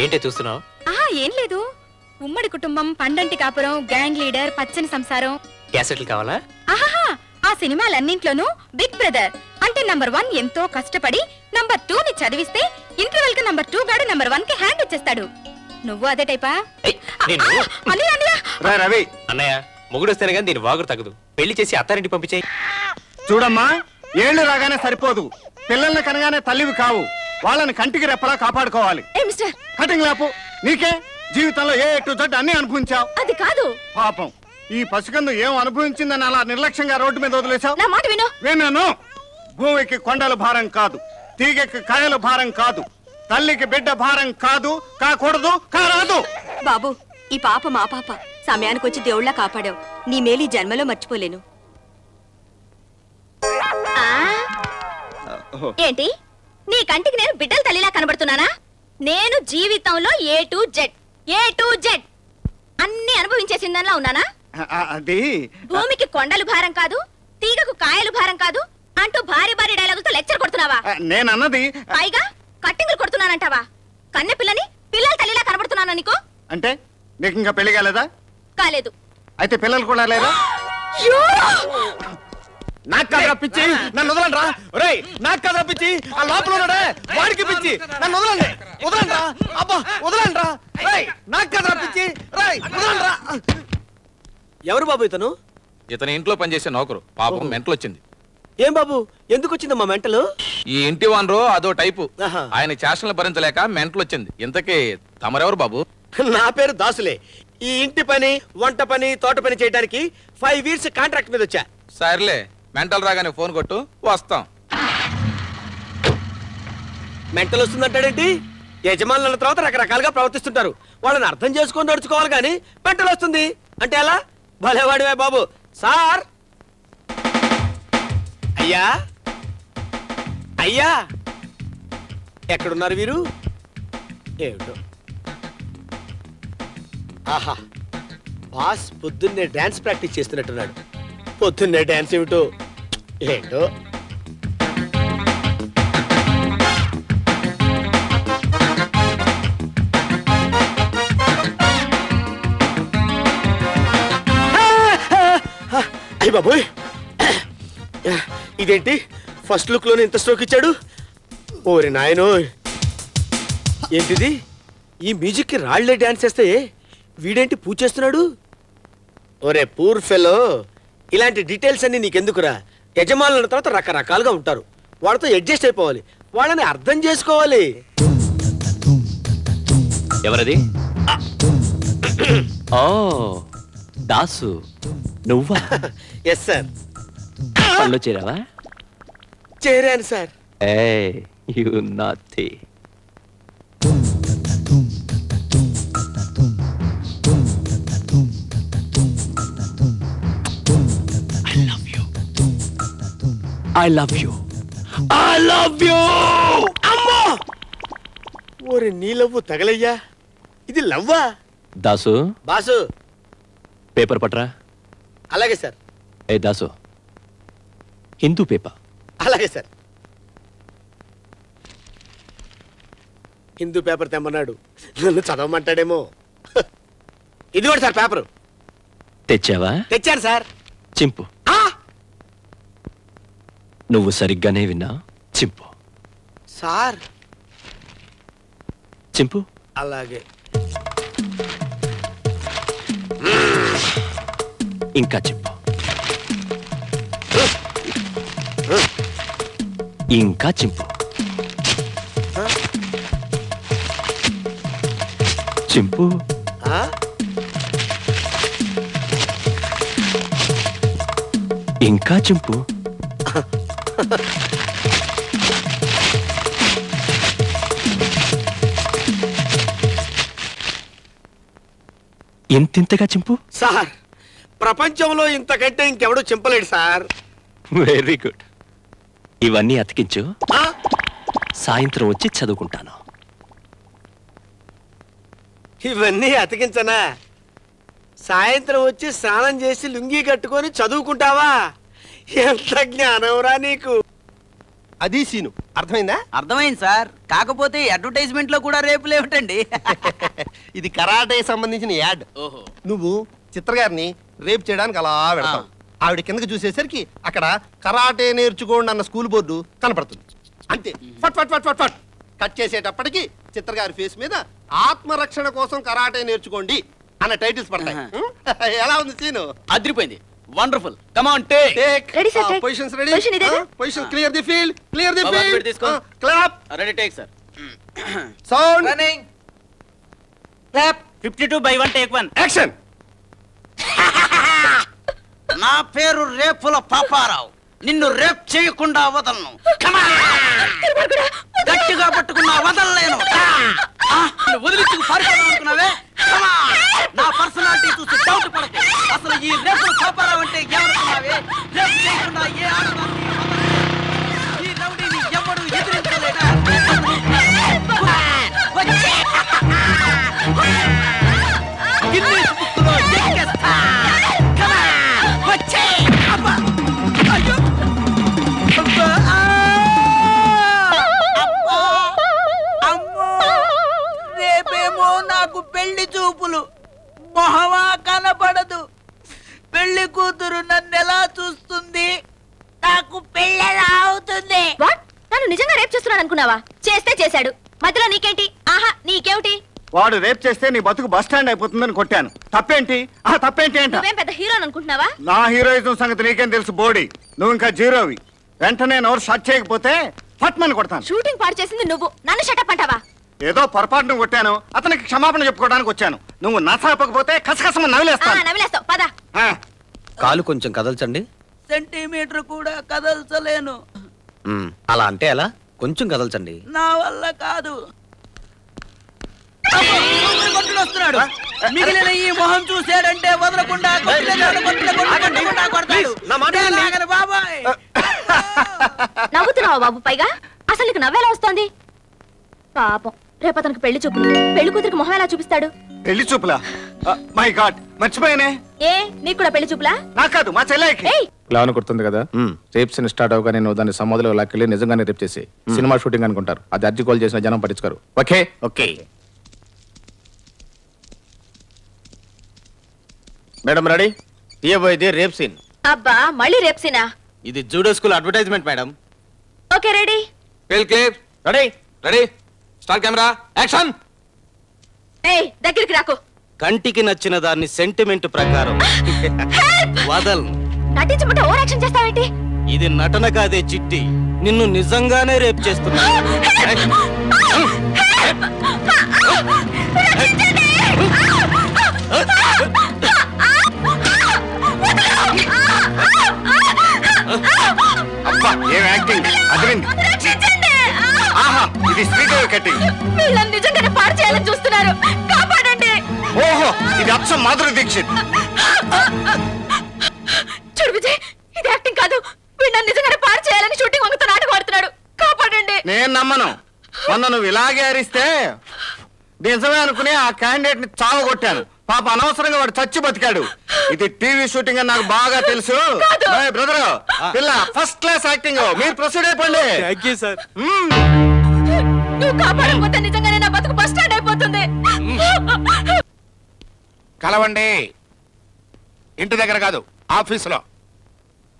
ఏంటే చూస్తున్నావు? ఆహా ఏం లేదు. ఉమ్మడి కుటుంబం పండంటి కాపురం గ్యాంగ్ లీడర్ పచ్చని సంసారం. క్యాసెట్లు కావాలా? ఆహాహా ఆ సినిమాలన్నింట్లోనూ బిగ్ బ్రదర్. అంటే నంబర్ వన్ ఎంతో కష్టపడి నంబర్ టూ ని చదివిస్తే ఇంటర్వెల్కి నంబర్ టూ గాడు నంబర్ వన్కి హ్యాండ్ ఇచ్చేస్తాడు నువ్వు అదే టైపా? రవి. అన్నయ్య మొగుడు వస్తేనే కానీ దీని వాగుడు తగదు పెళ్ళి చేసి అత్తారింటి పంపించాయి. చూడమ్మా ఏళ్ళు రాగానే సరిపోదు. పిల్లల్ని కనగానే తల్లివి కావు. వాళ్ళని కంటికి రెప్పలా కాపాడుకోవాలి. మిస్టర్ కటింగ్ లేపు. నీకే జీవితంలో ఏ టు జడ్ అన్ని అనుభవించావు. అది కాదు. పాపం. ఈ పసికందు ఏం అనుభవించిందని అలా నిర్లక్ష్యంగా రోడ్డు మీద వదిలేశావు? నా మాట విను. విన్నాను భూమికి కొండల భారం కాదు. తీగకి కాయల భారం కాదు. తల్లికి బిడ్డ భారం కాదు. కాకూడదు కారాదు. బాబు ఈ పాప మా పాప. సమయానికి వచ్చి దేవుళ్ళ కాపాడావు. నీ మేలు ఈ జన్మలో మర్చిపోలేను. ఏంటి? నీ కంటికి నేను బిడ్డల తల్లిలా కనబడుతున్నానా? నేను జీవితంలో A to Z A to Z అన్ని అనుభవించేసిందనిలా ఉన్నానా? ఆ, అది భూమికి కొండలు భారం కాదు తీగకు కాయలు భారం కాదు అంటూ భారీ భారీ డైలాగులతో లెక్చర్ కొడుతున్నావా? నేనన్నది పైగా కట్టింగులు కొడుతున్నానంటావా? కన్నె పిల్లని పిల్లల తల్లిలా కనబడుతున్నానా నీకు? అంటే నీకు ఇంకా పెళ్ళి కాలేదా? కాలేదు. అయితే పిల్లలు కూడా లేదా నాకు కదా పిచ్చి. నన్ను వదలండి రా ఒరేయ్ నాకు కదా పిచ్చి. ఆ లోపల ఉన్నాడే. వాడికి పిచ్చి. నన్ను వదలండి. వదలండి రా అబ్బా వదలండి రా రేయ్ నాకు కదా పిచ్చి. రేయ్ వదలండి రా ఎవరు బాబు ఇతను? ఇతని ఇంట్లో పనిచేసే నౌకరు. పాపం మెంటలు వచ్చింది ఏం బాబు? ఎందుకు వచ్చిందమ్మా మెంటలు? ఈ ఇంటి వానరు అదో టైపు. ఆహా. ఆయన చేష్టలు భరించలేక మెంటలు వచ్చింది ఇంతకీ తమరెవరు బాబు? నా పేరు దాసులే. ఈ ఇంటి పని వంట పని తోట పని చేయడానికి ఫైవ్ ఇయర్స్ కాంట్రాక్ట్ మీద వచ్చా. సర్లే. మెంటల్ రాగానే ఫోన్ కొట్టు వస్తాం. మెంటల్ వస్తుందంటాడేంటి? యజమానుల తర్వాత రకరకాలుగా ప్రవర్తిస్తుంటారు. వాళ్ళని అర్థం చేసుకొని నడుచుకోవాలి కానీ మెంటల్ వస్తుంది. అంటే ఎలా? భలేవాడివే బాబు. సార్! అయ్యా! అయ్యా! ఎక్కడున్నారు వీరు? ఏమిటో? ఆహా! బాస్ పొద్దున్నే డాన్స్ ప్రాక్టీస్ చేస్తున్నట్టున్నాడు. పొద్దున్నే డాన్స్ ఏమిటో? ఏంటో అయ్య బాబోయ్. ఇదేంటి? ఫస్ట్ లుక్లోనే ఇంత స్ట్రోక్ ఇచ్చాడు? ఓరి నాయనో. ఏంటిది? ఈ మ్యూజిక్కి రాళ్ళే డాన్స్ చేస్తే వీడేంటి పూజ చేస్తున్నాడు ఒరే పూర్ ఫెలో ఇలాంటి డీటెయిల్స్ అన్ని నీకెందుకురా? యజమానుల తర్వాత రకరకాలుగా ఉంటారు. వాళ్ళతో అడ్జస్ట్ అయిపోవాలి. వాళ్ళని అర్థం చేసుకోవాలి. ఎవరది? ఓ దాసు. నువ్వా? ఎస్ సార్ పనిలో చేరావా? చేరాను సార్ ఏ యు నాథీ I love you I love you అమ్మో! ఓరి నీ లవ్వు తగలయ్యా. ఇది లవ్వా? దాసు. బాసు. పేపర్ పట్రా. అలాగే సార్. ఏ దాసు. హిందూ పేపర్. అలాగే సార్. హిందూ పేపర్ తెమ్మన్నాడు. నన్ను చదవమంటాడేమో. ఇది కూడా సార్ పేపరు. తెచ్చావా? తెచ్చాను సార్. చింపు! నువ్వు సరిగ్గానే విన్నా? చింపు. సార్. చింపు? అలాగే. ఇంకా చింపు. ఇంకా చింపు. చింపు? ఇంకా చింపు? ఇంతింతగా చింపు? సార్ ప్రపంచంలో ఇంతకంటే ఇంకెవడు చింపలేడు సార్. వెరీ గుడ్ ఇవన్నీ అతికించు. ఆ? సాయంత్రం వచ్చి చదువుకుంటాను. ఇవన్నీ అతికించనా? సాయంత్రం వచ్చి స్నానం చేసి లుంగీ కట్టుకొని చదువుకుంటావా? ఎంత జ్ఞానంరా నీకు? అది సీను. అర్థమైందా? అర్థమైంది సార్. కాకపోతే అడ్వర్టైజ్మెంట్లో కూడా రేపులు ఏమిటండి ఇది కరాటే సంబంధించిన యాడ్. ఓహో. నువ్వు చిత్ర గారిని రేపు చేయడానికి అలా వెళ్తావు. ఆవిడ కిందకి చూసేసరికి అక్కడ కరాటే నేర్చుకోండి అన్న స్కూల్ బోర్డు కనపడుతుంది. అంతే. ఫట్ ఫట్ ఫట్ ఫట్ ఫట్. కట్ చేసేటప్పటికి చిత్ర గారి ఫేస్ మీద ఆత్మరక్షణ కోసం కరాటే నేర్చుకోండి అన్న టైటిల్స్ పడతాయి? ఎలా ఉంది సీను? అదిరిపోయింది. Wonderful come on take take Ready, sir, take. Positions ready Position ఇదేనా? Position clear the field clear the field తీసుకో. Clap ready take sir sound running clap fifty two by one take one action నా పేరు రేపుల పాపారావు. నిన్ను rape చేయకుండా వదలను. Come on! గట్టిగా పట్టుకున్నా వదలలేను. వదిలించుకు పారిపోదాం అనుకున్నావే! నా పర్సనాలిటీ చూసి డౌట్ పడకు. అసలు ఈ రేపు పాపారావు ఎవరు ఏమనుకున్నావే చేయకుండా ఏ నాకు పెళ్ళి చూపులు. మొహమా కనపడదు. పెళ్ళి కూతురు నన్ను ఎలా చూస్తుంది? నాకు పెళ్ళెలా అవుతుంది? వాట్? నన్ను నిజంగా రేప్ చేస్తున్నాడు అనుకున్నావా? చేస్తే చేశాడు. మధ్యలో నీకేంటి? ఆహా నీకేమిటి? వాడు రేప్ చేస్తే నీ బతుకు బస్ స్టాండ్ అయిపోతుందని కొట్టాను. తప్పేంటి? ఆ తప్పేంటి ఏంట నువ్వేం పెద్ద హీరోని అనుకుంటున్నావా? నా హీరోయిజం సంగతి నీకేం తెలుసు బోడీ. నువ్వు ఇంకా జీరోవి. వెంటనే నోరు షట్ చేయకపోతే ఫట్మని కొడతాను. షూటింగ్ పాడు చేసింది నువ్వు. నన్ను షటప్ అంటావా? ఏదో పొరపాటును కొట్టాను. అతనికి క్షమాపణ చెప్పుకోవడానికి వచ్చాను. నువ్వు నసాపకపోతే కసకసమ పద. ఆ. కాలు కొంచెం కదల్చండి. సెంటీమీటర్ కూడా కదల్చలేను. అలా అంటే ఎలా? కొంచెం కదల్చండి. నా వల్ల కాదు. వస్తున్నాడు మిగిలిన ఈ మొహం చూశాడంటే వదలకుండా నవ్వుతున్నావా బాబు పైగా? అసలు నీకు నవ్వేలా వస్తోంది? పాపం. రేపు అతనికి పెళ్ళి చూపులు పెళ్ళి కూతురికి మొహం ఎలా చూపిస్తాడు? పెళ్ళి చూపులా? My God మర్చిపోయానే? ఏ నీకు కూడా పెళ్ళి చూపులా? నాకు కాదు మా చెల్లెకి లావణ గుర్తుంది కదా. రేప్ సీన్ స్టార్ట్ అవగానే నువ్వు దాన్ని సమాధిలో లాక్కెళ్ళి నిజంగానే రేప్ చేసి సినిమా షూటింగ్ అనుకుంటారు. అది అర్జీ కాల్ చేసిన జనం పట్టించుకోరు. Okay? Okay. Madam ready? తీయబోయేది rape scene. అబ్బా మళ్ళీ రేప్సినా ఇది judo school advertisement madam. Okay ready. Ready? Ready? Start camera action ఏయ్ దగ్గరికి రాకు కంటికి నచ్చిన దాన్ని సెంటిమెంట్ ప్రకారం వదల్ నటించమంటే ఓవర్ యాక్షన్ చేస్తావేంటి ఇది నటన కాదే చిట్టి నిన్ను నిజంగానే రేప్ చేస్తున్నా అబ్బా ఏం యాక్టింగ్ ఇది స్పీకర్ కట్టింగ్ వీళ్ళని నిజంగానే పాడు చేయాలని చూస్తున్నారు. కాపాడండి. ఓహో ఇది అచ్చం మాధురి దీక్షిత్. చూడు విజయ్ ఇది యాక్టింగ్ కాదు. వీళ్ళని నిజంగానే పాడు చేయాలని షూటింగ్ వంగుతో నాటకం ఆడుతున్నాడు కాపాడండి. నేను నమ్మను. మొన్న నువ్వు ఇలాగే అరిస్తే నిజమే అనుకుని ఆ క్యాండిడేట్ని చావగొట్టాను. పాప అనవసరంగా వాడు చచ్చి బతికాడు. ఇది టీవీ షూటింగ్ అని నాకు బాగా తెలుసు. బ్రదర్ పిల్ల ఫస్ట్ క్లాస్ యాక్టింగ్. మీరు ప్రొసీడ్ అయిపోండి. Thank you sir. నువ్వు కాపాడకపోతే నిజంగానే నా బతుకు బస్ స్టాండ్ అయిపోతుంది. కలవండి. ఇంటి దగ్గర కాదు ఆఫీసులో.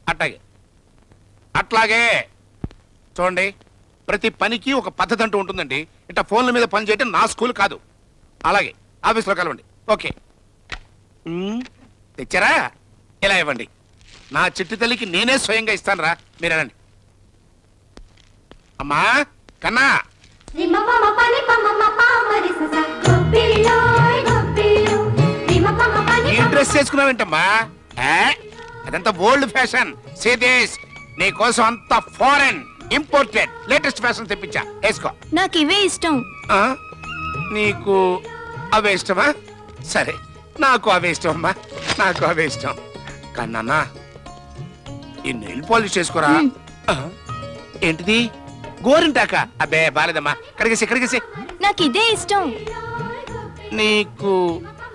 అట్లాగే. అట్లాగే. చూడండి ప్రతి పనికి ఒక పద్ధతి అంటూ ఉంటుందండి. ఇట్లా ఫోన్ల మీద పని చేయటం నా స్కూల్ కాదు. అలాగే ఆఫీసులో కలవండి. ఓకే. తెచ్చారా? ఇలా ఇవ్వండి. నా చిట్టి తల్లికి నేనే స్వయంగా ఇస్తాను రా మీరు అనండి అమ్మా కన్నా. ఈ డ్రెస్ వేసుకున్నావేంటమ్మా? అదంతా ఓల్డ్ ఫ్యాషన్ సేదేశ్ నీ కోసం అంత ఫారెన్ ఇంపోర్టెడ్ లేటెస్ట్ ఫ్యాషన్ తెప్పించా. వేసుకో. నాకు ఇవే ఇష్టం. ఆ? నీకు అవే ఇష్టమా? సరే నాకు అవే ఇష్టం అమ్మా నాకు అవే ఇష్టం. కన్నా ఈ నెయిల్ పాలిష్ చేసుకోరా? ఏంటిది? గోరింటాక. అబ్బే బాలేదమ్మా. కడిగేసి కడిగేసి. నాకు ఇదే ఇష్టం. నీకు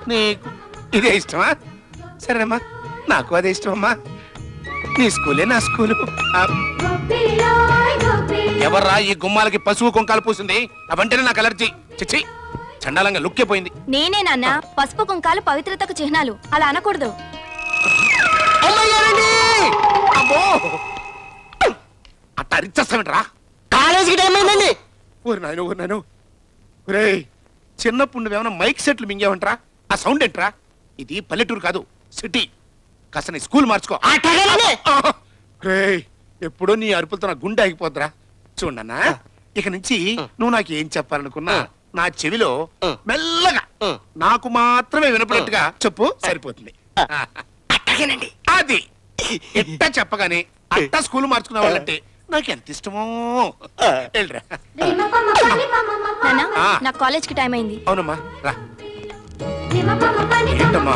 నీకు ఇదే ఇష్టమా? సరేనమ్మా. నాకు అదే ఇష్టమమ్మా. నీ స్కూలే నా స్కూలు. ఎవర్రా ఈ గుమ్మాలకి పశువు కుంకాలు పూసింది? అవంటేనే నాకు అలర్జీ? చిచ్చి చండాలంగా లుక్కే పోయింది నేనే నాన్న పసుపు కుంకాలు పవిత్రతకు చిహ్నాలు. అలా అనకూడదు. అట్ట అరిచేస్తామంటరా కాలేజీకి టైం అయిందండి. ఊరి నాయన ఊరి నాయన. ఒరే చిన్నప్పుడు నువ్వేమైనా మైక్ సెట్లు మింగావంటరా? ఆ సౌండ్ ఏంట్రా? ఇది పల్లెటూరు కాదు సిటీ. కాస్త నీ స్కూల్ మార్చుకో. రే ఎప్పుడో నీ అరుపులతో నా గుండె ఆగిపోద్రా చూడన్నా ఇక నుంచి నువ్వు నాకు ఏం చెప్పాలనుకున్నా నా చెవిలో మెల్లగా నాకు మాత్రమే వినపడట్టుగా చెప్పు సరిపోతుంది. అట్టగేనండి అది. ఎట్ట చెప్పగానే అట్ట స్కూల్ మార్చుకునే వాళ్ళంటే నాకు ఎంత ఇష్టమో వెళ్ళరా. నా కాలేజ్కి టైం అయింది. అవునమ్మా రా. ఏంటమ్మా?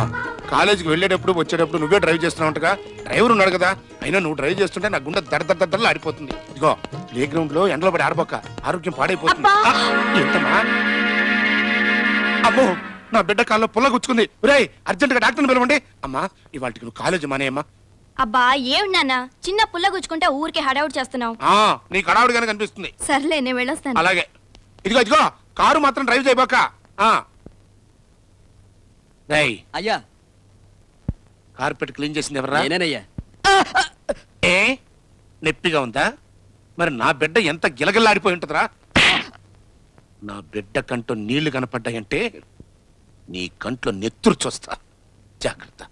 కాలేజీకి వెళ్ళేటప్పుడు వచ్చేటప్పుడు నువ్వే డ్రైవ్ చేస్తున్నావుంటగా డ్రైవర్ ఉన్నాడు కదా? అయినా నువ్వు డ్రైవ్ చేస్తుంటే నా గుండె దడ దడ దడలు ఆడిపోతుంది ఇదిగో ప్లే గ్రౌండ్లో ఎండలో పడి ఆడబోక ఆరోగ్యం పాడైపోతుంది. ఏంటమ్మా? అమ్మో నా బిడ్డ కాల్లో పుల్ల గుచ్చుకుంది. రేయ్ అర్జెంట్గా డాక్టర్ని పిలవండి. అమ్మా ఇవాళకి నువ్వు కాలేజీ మానేయమ్మా. అబ్బా ఏమిటి నాన్న? చిన్న పుల్ల గుచ్చుకుంటే ఊరికే హడావుట్ చేస్తున్నావు. ఆ, నీకు హడావుడిగానే కనిపిస్తుంది. సర్లే నేను వెళ్ళొస్తాను. అలాగే. ఇదిగో ఇదిగో కారు మాత్రం డ్రైవ్ చేయబోక. అయ్యా. కార్పెట్ క్లీన్ చేసింది ఎవరా నేనేనయ్యా. ఏ? నొప్పిగా ఉందా? మరి నా బిడ్డ ఎంత గిలగిల్లాడిపోయి ఉంటుందిరా? నా బిడ్డ కంటో నీళ్ళు కనపడ్డాయంటే నీ కంట్లో నెత్తురు చూస్తా. జాగ్రత్త.